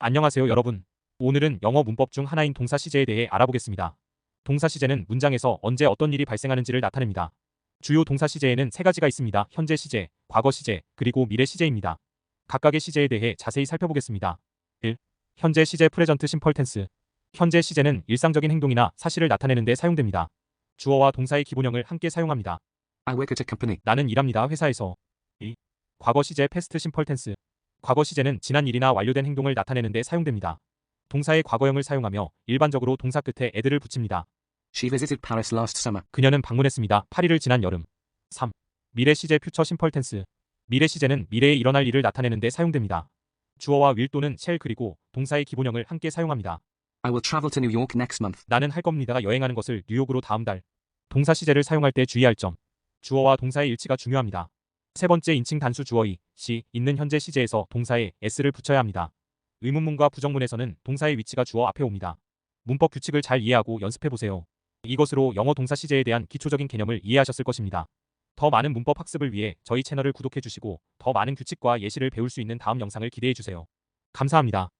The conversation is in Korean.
안녕하세요 여러분. 오늘은 영어 문법 중 하나인 동사 시제에 대해 알아보겠습니다. 동사 시제는 문장에서 언제 어떤 일이 발생하는지를 나타냅니다. 주요 동사 시제에는 세 가지가 있습니다. 현재 시제, 과거 시제, 그리고 미래 시제입니다. 각각의 시제에 대해 자세히 살펴보겠습니다. 1. 현재 시제 프레전트 심펄 텐스. 현재 시제는 일상적인 행동이나 사실을 나타내는 데 사용됩니다. 주어와 동사의 기본형을 함께 사용합니다. I work at a company. 나는 일합니다. 회사에서. 2. 과거 시제 패스트 심펄 텐스. 과거 시제는 지난 일이나 완료된 행동을 나타내는 데 사용됩니다. 동사의 과거형을 사용하며 일반적으로 동사 끝에 애들을 붙입니다. She visited Paris last summer. 그녀는 방문했습니다. 8일을 지난 여름. 3. 미래 시제 퓨처 심펄 텐스. 미래 시제는 미래에 일어날 일을 나타내는 데 사용됩니다. 주어와 윌 또는 쉘 그리고 동사의 기본형을 함께 사용합니다. I will travel to New York next month. 나는 할 겁니다가 여행하는 것을 뉴욕으로 다음 달. 동사 시제를 사용할 때 주의할 점. 주어와 동사의 일치가 중요합니다. 세 번째 인칭 단수 주어이 시 있는 현재 시제에서 동사에 s를 붙여야 합니다. 의문문과 부정문에서는 동사의 위치가 주어 앞에 옵니다. 문법 규칙을 잘 이해하고 연습해 보세요. 이것으로 영어 동사 시제에 대한 기초적인 개념을 이해하셨을 것입니다. 더 많은 문법 학습을 위해 저희 채널을 구독해 주시고 더 많은 규칙과 예시를 배울 수 있는 다음 영상을 기대해 주세요. 감사합니다.